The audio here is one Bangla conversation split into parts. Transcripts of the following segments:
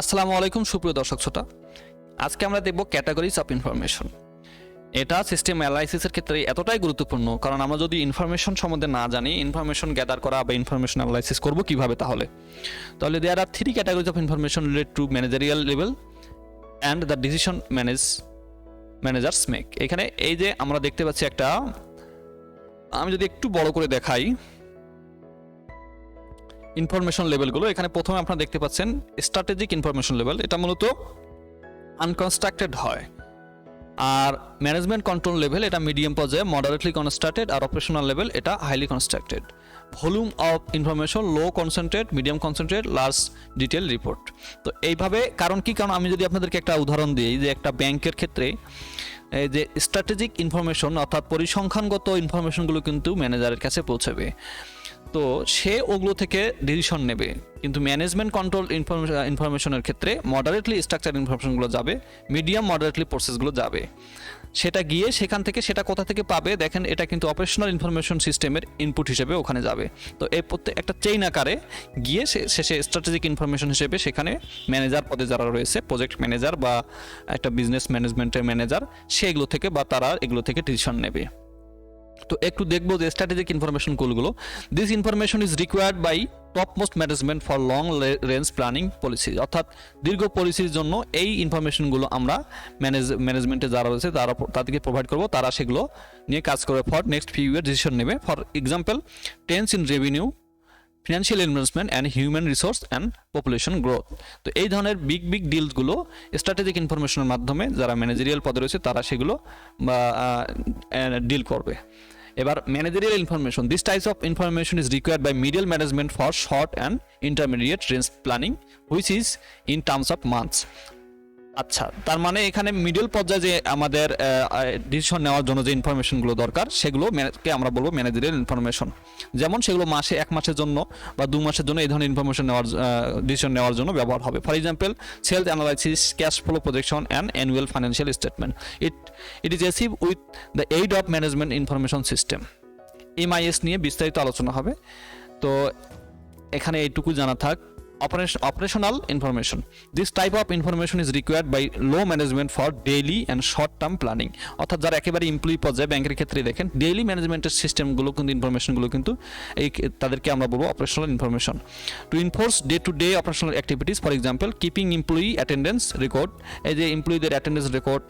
আসসালামু আলাইকুম, সুপ্রিয় দর্শক শ্রোতা। আজকে আমরা দেখব ক্যাটাগরিজ অফ ইনফরমেশন এটা সিস্টেম অ্যানালাইসিসের ক্ষেত্রে এতটাই গুরুত্বপূর্ণ, কারণ আমরা যদি ইনফরমেশন সম্বন্ধে না জানি ইনফরমেশন গ্যাদার করা বা ইনফরমেশন অ্যানালাইসিস করব কীভাবে তাহলে? তাহলে there are three categories of information relate to managerial level and the decision manage managers make এখানে এই যে আমরা দেখতে পাচ্ছি একটা, আমি যদি একটু বড় করে দেখাই ইনফরমেশন লেভেলগুলো এখানে প্রথমে আপনারা দেখতে পাচ্ছেন স্ট্র্যাটেজিক ইনফরমেশন লেভেল এটা মূলত আনকনস্ট্রাক্টেড হয়। আর ম্যানেজমেন্ট কন্ট্রোল লেভেল এটা মিডিয়াম পর্যায়ে মডারেটলি কনস্ট্রাক্টেড আর অপারেশনাল লেভেল এটা highly constructed volume of information low concentrate medium concentrate large detail report তো এইভাবে, কারণ কি? কারণ আমি যদি আপনাদেরকে একটা উদাহরণ দিই যে একটা ব্যাংকের ক্ষেত্রে এই যে স্ট্র্যাটেজিক ইনফরমেশন অর্থাৎ পরিসংখ্যানগত ইনফরমেশনগুলো কিন্তু ম্যানেজারের কাছে পৌঁছাবে। তো সে ওগুলো থেকে ডিসিশন নেবে। কিন্তু ম্যানেজমেন্ট কন্ট্রোল ইনফরমেশনের ক্ষেত্রে মডারেটলি স্ট্রাকচার ইনফরমেশনগুলো যাবে মিডিয়াম মডারেটলি প্রসেসগুলো যাবে। সেটা গিয়ে সেখান থেকে সেটা কোথা থেকে পাবে, দেখেন এটা কিন্তু অপারেশনাল ইনফরমেশন সিস্টেমের ইনপুট হিসেবে ওখানে যাবে। তো এই প্রত্যেক একটা চেইন আকারে গিয়ে সে- শেষে স্ট্র্যাটেজিক ইনফরমেশন হিসেবে সেখানে ম্যানেজার পদে যারা রয়েছে প্রজেক্ট ম্যানেজার বা একটা বিজনেস ম্যানেজমেন্টের ম্যানেজার সেগুলো থেকে বা তারা এগুলো থেকে ডিসিশন নেবে। তো একটু দেখব যে স্ট্র্যাটেজিক ইনফরমেশনগুলো this information is required by top most management for long range planning policy অর্থাৎ দীর্ঘ পলিসির জন্য এই ইনফরমেশনগুলো আমরা ম্যানেজ ম্যানেজমেন্টে যারা রয়েছে তারা তাদেরকে প্রোভাইড করব। তারা সেগুলো নিয়ে কাজ করবে for next few year decision নেবে। For example tense in revenue financial investment and human resource and population growth তো এই ধরনের বিগ বিগ ডিলগুলো স্ট্র্যাটেজিক ইনফরমেশনের মাধ্যমে যারা ম্যানেজারিয়াল পদে রয়েছে তারা সেগুলো ডিল করবে। এবার managerial information this types of information is required by medial management for short and intermediate range planning which is in terms of months আচ্ছা তার মানে এখানে মিডল পর্যায়ে যে আমাদের ডিসিশন নেওয়ার জন্য যে ইনফরমেশনগুলো দরকার, সেগুলো ম্যানে- কে আমরা বলব ম্যানেজারিয়াল ইনফরমেশন যেমন সেগুলো মাসে এক মাসের জন্য বা দু মাসের জন্য এই ধরনের ইনফরমেশন নেওয়ার ডিসিশন নেওয়ার জন্য ব্যবহার হবে। For example sales analysis cash flow projection and annual financial statement it it is achieve with the aid of management information system MIS নিয়ে বিস্তারিত আলোচনা হবে। তো এখানে এইটুকু জানা থাক। Operational information. This type of information is required by low management for daily and short term planning. অর্থাৎ যারা একেবারে এমপ্লয়ি পর্যায়ে ব্যাংকের ক্ষেত্রে দেখেন ডেইলি ম্যানেজমেন্টের সিস্টেমগুলো কিন্তু ইনফরমেশনগুলো কিন্তু এই তাদেরকে আমরা বলব operational information to enforce day to day operational activities for example keeping employee attendance record এই যে এমপ্লয়ীদের attendance record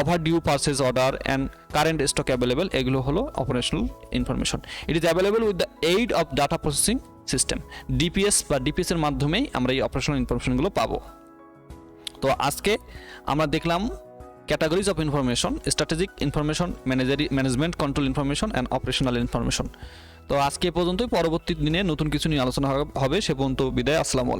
overdue purchase order and current stock available এগুলো হলো operational information it is available with the aid of data processing system DPS বা ডিপিএস এর মাধ্যমেই আমরা এই অপারেশনাল ইনফরমেশনগুলো পাবো। তো আজকে আমরা দেখলাম categories of information strategic information managerial management control information and operational information তো আজকে পর্যন্তই। পরবর্তী দিনে নতুন কিছু নিয়ে আলোচনা হবে, সে পর্যন্ত বিদায়। আসসালামু